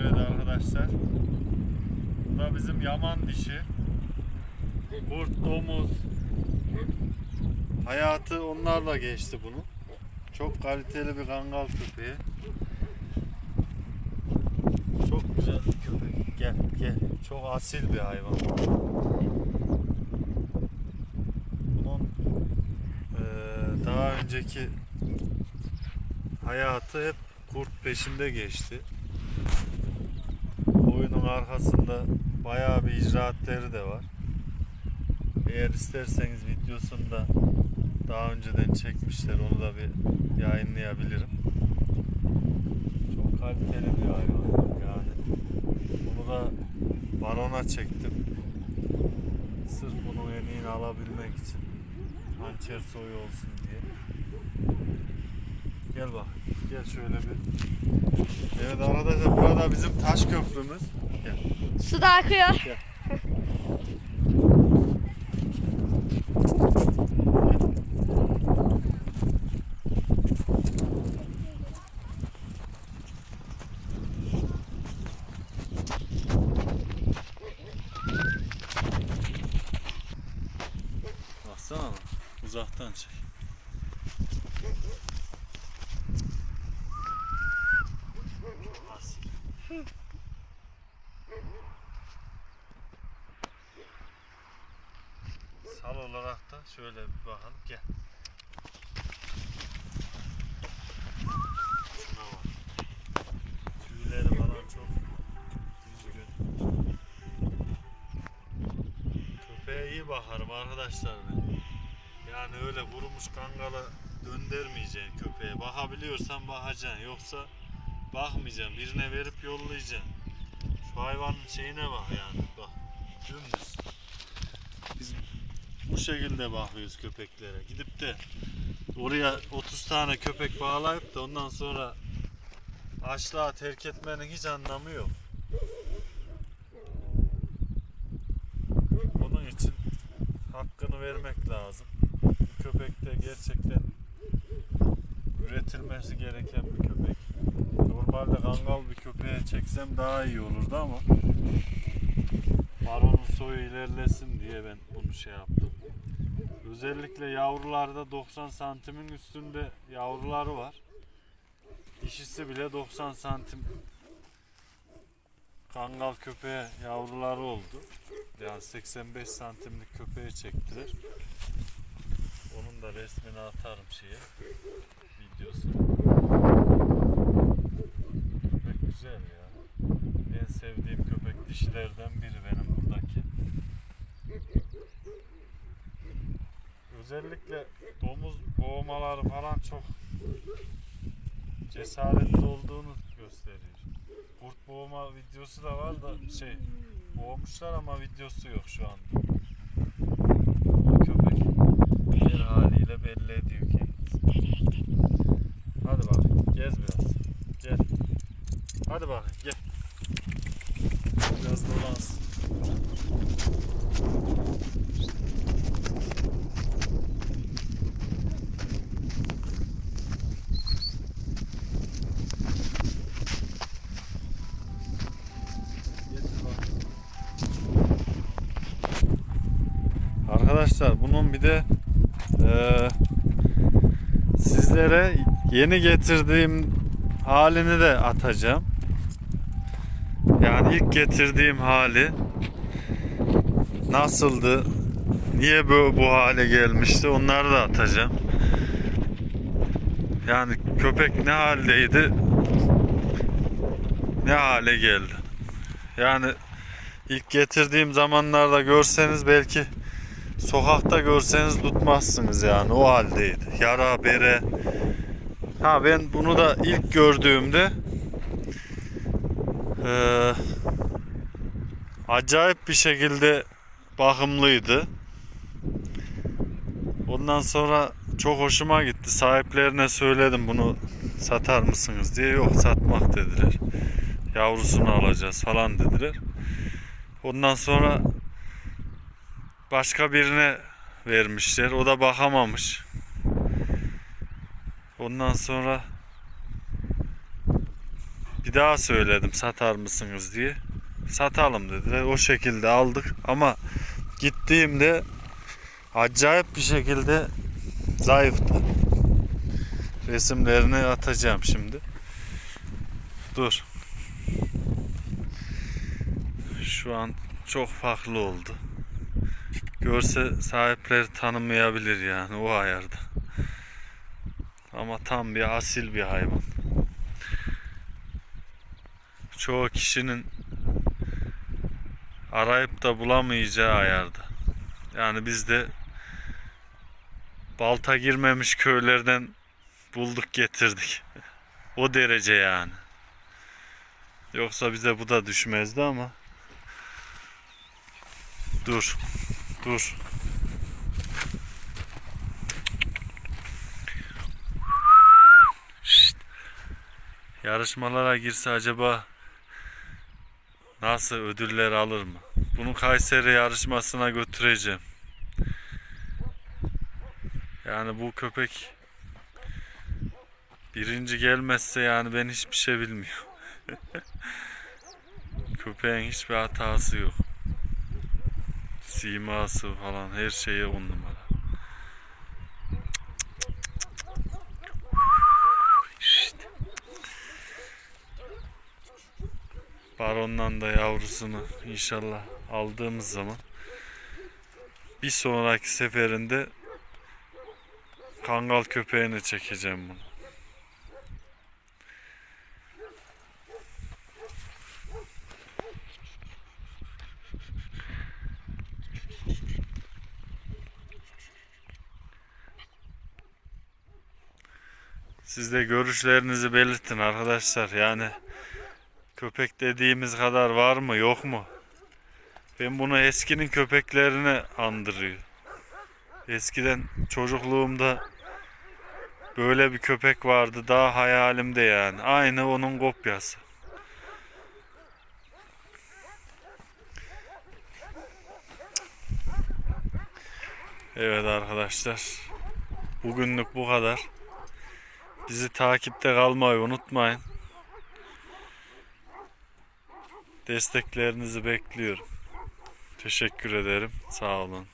Evet arkadaşlar. Bu da bizim yaman dişi. Kurt, domuz. Hayatı onlarla geçti bunun. Çok kaliteli bir kangal köpeği. Çok güzel bir köpek. Gel gel. Çok asil bir hayvan. Bunun eee, daha önceki hayatı hep kurt peşinde geçti. Arkasında bayağı bir icraatleri de var. Eğer isterseniz videosunu da daha önceden çekmişler. Onu da bir yayınlayabilirim. Çok kaliteli bir hayvan yani. Bunu da barona çektim. Sırf bunun eniğini alabilmek için. Hançer soyu olsun diye. Gel bak. Gel şöyle bir. Evet arkadaşlar burada bizim taş köprümüz. Gel. Su da akıyor. Baksana bak. Uzaktan çek. Asil. Sal olarak da şöyle bir bakalım. Gel. Tüyleri falan çok düzgün. Köpeğe iyi bakarım arkadaşlar ben. Yani öyle vurmuş kangala döndürmeyeceksin köpeğe. Bakabiliyorsan bakacaksın. Yoksa bakmayacaksın. Birine verip yollayacaksın. Şu hayvanın şeyine bak yani. Bak. Dümdüz. Bu şekilde bakıyoruz köpeklere. Gidip de oraya 30 tane köpek bağlayıp da ondan sonra açlığa terk etmenin hiç anlamı yok. Onun için hakkını vermek lazım. Bu köpek de gerçekten üretilmesi gereken bir köpek. Normalde kangal bir köpeğe çeksem daha iyi olurdu ama baronun soyu ilerlesin diye ben bunu şey yaptım. Özellikle yavrularda 90 santimin üstünde yavruları var. Dişisi bile 90 santim kangal köpeğe yavruları oldu. Yani 85 santimlik köpeğe çektiler. Onun da resmini atarım şeye. Videosunu. Köpek güzel ya. En sevdiğim köpek dişilerden biri benim buradaki. Özellikle domuz boğmaları falan çok cesaretli olduğunu gösteriyor. Kurt boğma videosu da var da şey boğmuşlar ama videosu yok şu anda. Bu köpek diğer haliyle belli ediyor kendisi. Hadi bak gez biraz. Gel. Hadi bak gel. Biraz dolansın. Getir bak. Arkadaşlar bunun bir de eee, sizlere yeni getirdiğim halini de atacağım. Yani ilk getirdiğim hali nasıldı? Niye bu, bu hale gelmişti? Onları da atacağım. Yani köpek ne haldeydi? Ne hale geldi? Yani ilk getirdiğim zamanlarda görseniz belki sokakta görseniz tutmazsınız yani o haldeydi. Yara bere. Ha ben bunu da ilk gördüğümde eee, acayip bir şekilde bakımlıydı. Ondan sonra çok hoşuma gitti. Sahiplerine söyledim bunu satar mısınız diye. Yok satmak dediler. Yavrusunu alacağız falan dediler. Ondan sonra başka birine vermişler. O da bakamamış. Ondan sonra Bir daha söyledim satar mısınız diye. Satalım dediler. O şekilde aldık ama gittiğimde acayip bir şekilde zayıftı. Resimlerini atacağım şimdi. Dur. Şu an çok farklı oldu. Görse sahipleri tanımayabilir yani o ayarda. Ama tam bir asil bir hayvan. Çoğu kişinin arayıp da bulamayacağı ayarda. Yani biz de balta girmemiş köylerden bulduk getirdik. o derece yani. Yoksa bize bu da düşmezdi ama. Dur. Dur. Şşt. Yarışmalara girse acaba nasıl ödüller alır mı? Bunu Kayseri yarışmasına götüreceğim. Yani bu köpek birinci gelmezse yani ben hiçbir şey bilmiyorum. Köpeğin hiçbir hatası yok. Siması falan her şeye on numara. Barondan da yavrusunu inşallah aldığımız zaman bir sonraki seferinde kangal köpeğini çekeceğim bunu. Siz de görüşlerinizi belirtin arkadaşlar. Yani köpek dediğimiz kadar var mı yok mu? Ben bunu eskinin köpeklerini andırıyor. Eskiden çocukluğumda böyle bir köpek vardı daha hayalimde yani. Aynı onun kopyası. Evet arkadaşlar. Bugünlük bu kadar. Bizi takipte kalmayı unutmayın. Desteklerinizi bekliyorum. Teşekkür ederim. Sağ olun.